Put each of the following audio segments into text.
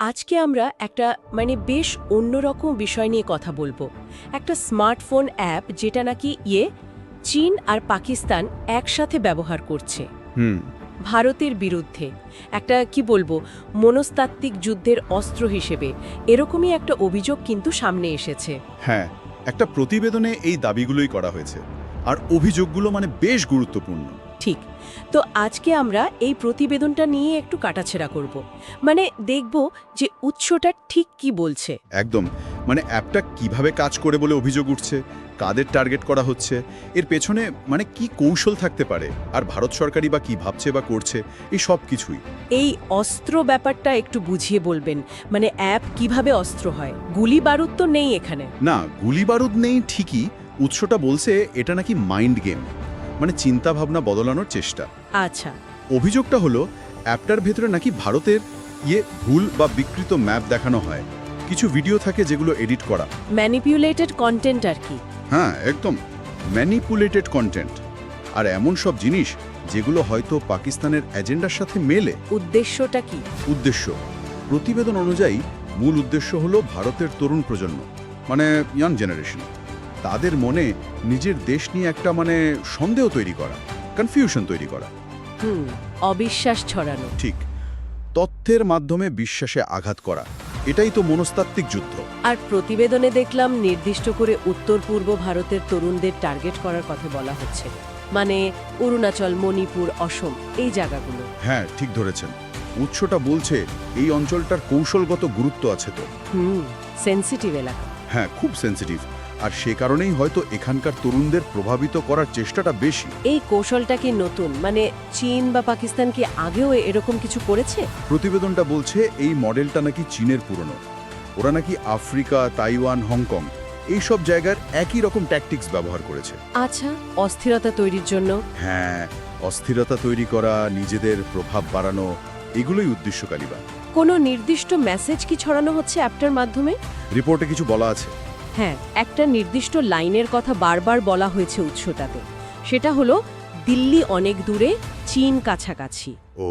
আজকে আমরা একটা মানে বেশ অন্যরকম বিষয় নিয়ে কথা বলব। একটা স্মার্টফোন অ্যাপ যেটা নাকি ইয়ে চীন আর পাকিস্তান একসাথে ব্যবহার করছে। ভারতের বিরুদ্ধে। একটা কি বলব মনস্তাত্ত্বিক যুদ্ধের অস্ত্র হিসেবে। এরকমই একটা অভিযোগ কিন্তু সামনে এসেছে। হ্যাঁ একটা প্রতিবেদনে এই দাবিগুলোই করা হয়েছে। আর অভিযোগগুলো মানে বেশ গুরুত্বপূর্ণ। ঠিক। তো আজকে আমরা এই প্রতিবেদনটা নিয়ে একটু কাটাছেড়া করব। মানে দেখব যে উৎসটা ঠিক কি বলছে। একদম। মানে অ্যাপটা কীভাবে কাজ করে বলে অভিযোগ উঠছে কাদের টার্গেট করা হচ্ছে এর পেছনে মানে কি কৌশল থাকতে পারে আর ভারত সরকারই বা কি ভাবছে বা করছে এই সব কিছুই। এই অস্ত্র ব্যাপারটা একটু বুঝিয়ে বলবেন। মানে অ্যাপ কীভাবে অস্ত্র হয়? গুলি বারুদ তো নেই এখানে। না গুলি বারুদ নেই ঠিকই। উৎসটা বলছে এটা নাকি মাইন্ড গেম মানে চিন্তা ভাবনা বদলানোর চেষ্টা। আচ্ছা। অভিযোগটা হলো অ্যাপটার ভেতরে নাকি ভারতের ইয়ে ভুল বা বিকৃত ম্যাপ দেখানো হয়। কিছু ভিডিও থাকে যেগুলো এডিট করা। ম্যানিপুলেটেড কন্টেন্ট আর কি। হ্যাঁ একদম। ম্যানিপুলেটেড কন্টেন্ট আর এমন সব জিনিস যেগুলো হয়তো পাকিস্তানের এজেন্ডার সাথে মেলে। উদ্দেশ্যটা কি? উদ্দেশ্য। প্রতিবেদন অনুযায়ী মূল উদ্দেশ্য হলো ভারতের তরুণ প্রজন্ম মানে ইয়াং জেনারেশন তাদের মনে নিজের দেশ নিয়ে একটা মানে সন্দেহ তৈরি করা কনফিউশন তৈরি করা। হুম অবিশ্বাস ছড়ানো। ঠিক তথ্যের মাধ্যমে বিশ্বাসে আঘাত করা এটাই তো মনস্তাত্ত্বিক যুদ্ধ। আর প্রতিবেদনে দেখলাম নির্দিষ্ট করে উত্তর পূর্ব ভারতের তরুণদের টার্গেট করার কথা বলা হচ্ছে। মানে অরুণাচল মণিপুর অসম এই জায়গাগুলো। হ্যাঁ ঠিক ধরেছেন। উৎসটা বলছে এই অঞ্চলটার কৌশলগত গুরুত্ব আছে তো। হুম সেন্সিটিভ এলাকা। হ্যাঁ খুব সেন্সিটিভ আর সে কারণেই হয়তো এখানকার তরুণদের প্রভাবিত করার চেষ্টাটা বেশি। এই কৌশলটা কি নতুন? মানে চীন বা পাকিস্তান কি আগেও এরকম কিছু করেছে? প্রতিবেদনটা বলছে এই মডেলটা নাকি চীনের পুরনো। ওরা নাকি আফ্রিকা তাইওয়ান হংকং এই সব জায়গার একই রকম ট্যাকটিক্স ব্যবহার করেছে। আচ্ছা অস্থিরতা তৈরির জন্য? হ্যাঁ অস্থিরতা তৈরি করা নিজেদের প্রভাব বাড়ানো এগুলোই উদ্দেশ্য কালিবা কোনো নির্দিষ্ট মেসেজ কি ছড়ানো হচ্ছে অ্যাপটার মাধ্যমে? রিপোর্টে কিছু বলা আছে। হ্যাঁ একটা নির্দিষ্ট লাইনের কথা বারবার বলা হয়েছে উৎসটাতে। সেটা হলো দিল্লি অনেক দূরে চীন কাছাকাছি। ও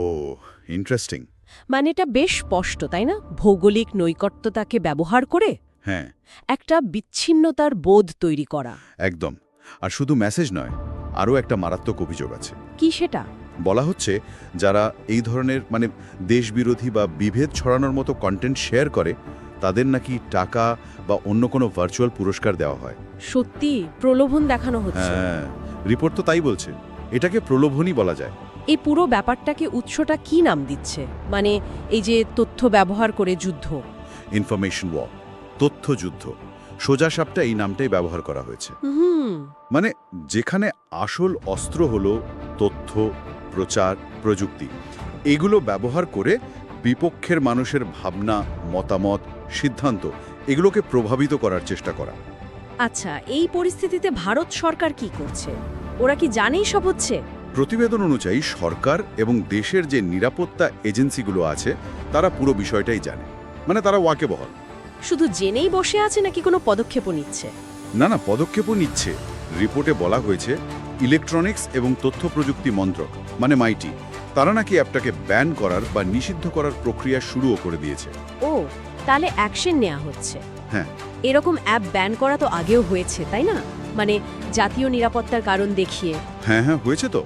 ইন্টারেস্টিং মানে এটা বেশ স্পষ্ট তাই না? ভৌগোলিক নৈকট্যতাকে ব্যবহার করে হ্যাঁ। একটা বিচ্ছিন্নতার বোধ তৈরি করা। একদম। আর শুধু মেসেজ নয় আরও একটা মারাত্মক অভিযোগ আছে। কি সেটা? বলা হচ্ছে যারা এই ধরনের মানে দেশবিরোধী বা বিভেদ ছড়ানোর মতো কন্টেন্ট শেয়ার করে তাদের নাকি টাকা বা অন্য কোনো ভার্চুয়াল পুরস্কার দেওয়া হয়। সত্যি প্রলোভন দেখানো হচ্ছে। হ্যাঁ রিপোর্ট তো তাই বলছে। এটাকে প্রলোভনই বলা যায়। এই পুরো ব্যাপারটাকে উৎসটা কি নাম দিচ্ছে? মানে এই যে তথ্য ব্যবহার করে যুদ্ধ। ইনফরমেশন ওয়ার তথ্য যুদ্ধ। সোজা সাপটা এই নামটাই ব্যবহার করা হয়েছে। মানে যেখানে আসল অস্ত্র হলো তথ্য প্রচার প্রযুক্তি। এগুলো ব্যবহার করে বিপক্ষের মানুষের ভাবনা মতামত সিদ্ধান্ত এগুলোকে প্রভাবিত করার চেষ্টা করা। আচ্ছা এই পরিস্থিতিতে ভারত সরকার কি করছে? ওরা কি জানেই সব হচ্ছে? প্রতিবেদন অনুযায়ী সরকার এবং দেশের যে নিরাপত্তা এজেন্সিগুলো আছে তারা পুরো বিষয়টাই জানে। মানে তারা ওয়াকেবহল। শুধু জেনেই বসে আছে নাকি কোনো পদক্ষেপও নিচ্ছে? না না পদক্ষেপও নিচ্ছে। রিপোর্টে বলা হয়েছে ইলেকট্রনিক্স এবং তথ্য প্রযুক্তি মন্ত্রক মানে মাইটি তারা নাকি অ্যাপটাকে ব্যান করার বা নিষিদ্ধ করার প্রক্রিয়া শুরুও করে দিয়েছে। ও তাহলে অ্যাকশন নেওয়া হচ্ছে। হ্যাঁ। এরকম অ্যাপ ব্যান করা তো আগেও হয়েছে তাই না? মানে জাতীয় নিরাপত্তার কারণ দেখিয়ে। হ্যাঁ হ্যাঁ হয়েছে তো।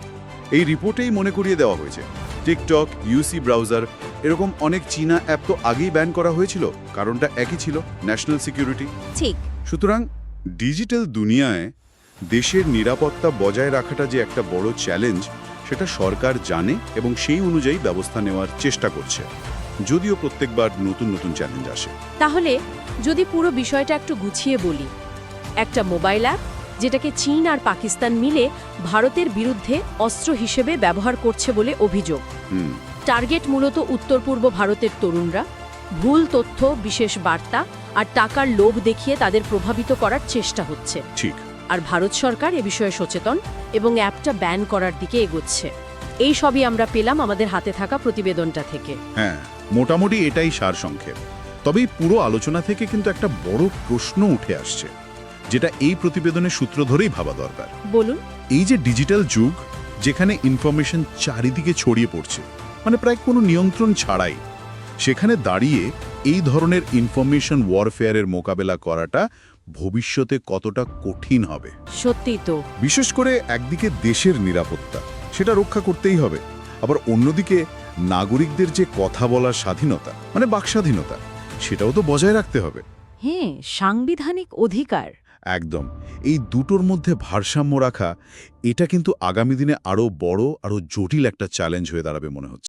এই রিপোর্টেই মনে করিয়ে দেওয়া হয়েছে। টিকটক ইউসি ব্রাউজার এরকম অনেক চীনা অ্যাপ তো আগেই ব্যান করা হয়েছিল কারণটা একই ছিল ন্যাশনাল সিকিউরিটি। ঠিক। সুতরাং ডিজিটাল দুনিয়ায় দেশের নিরাপত্তা বজায় রাখাটা যে একটা বড় চ্যালেঞ্জ সেটা সরকার জানে এবং সেই অনুযায়ী ব্যবস্থা নেওয়ার চেষ্টা করছে। যদিও প্রত্যেকবার নতুন নতুন চ্যালেঞ্জ আসে। তাহলে যদি পুরো বিষয়টা একটু গুছিয়ে বলি একটা মোবাইল অ্যাপ যেটাকে চীন আর পাকিস্তান মিলে ভারতের বিরুদ্ধে অস্ত্র হিসেবে ব্যবহার করছে বলে অভিযোগ। টার্গেট মূলত উত্তর পূর্ব ভারতের তরুণরা ভুল তথ্য বিশেষ বার্তা আর টাকার লোভ দেখিয়ে তাদের প্রভাবিত করার চেষ্টা হচ্ছে। ঠিক। আর ভারত সরকার এ বিষয়ে সচেতন এবং অ্যাপটা ব্যান করার দিকে এগোচ্ছে। এই সবই আমরা পেলাম আমাদের হাতে থাকা প্রতিবেদনটা থেকে। হ্যাঁ মোটামুটি এটাই সারসংক্ষেপ তবে পুরো আলোচনা থেকে কিন্তু একটা বড় প্রশ্ন উঠে আসছে যেটা এই প্রতিবেদনের সূত্র ধরেই ভাবা দরকার। বলুন। এই যে ডিজিটাল যুগ যেখানে ইনফরমেশন চারিদিকে ছড়িয়ে পড়ছে মানে প্রায় কোনো নিয়ন্ত্রণ ছাড়াই সেখানে দাঁড়িয়ে এই ধরনের ইনফরমেশন ওয়ারফেয়ারের মোকাবেলা করাটা ভবিষ্যতে কতটা কঠিন হবে। সত্যি তো। বিশেষ করে একদিকে দেশের নিরাপত্তা সেটা রক্ষা করতেই হবে। আবার অন্যদিকে নাগরিকদের যে কথা বলার স্বাধীনতা মানে বাকস্বাধীনতা সেটাও তো বজায় রাখতে হবে। হ্যাঁ সাংবিধানিক অধিকার। একদম। এই দুটোর মধ্যে ভারসাম্য রাখা এটা কিন্তু আগামী দিনে আরও বড় আরও জটিল একটা চ্যালেঞ্জ হয়ে দাঁড়াবে মনে হচ্ছে।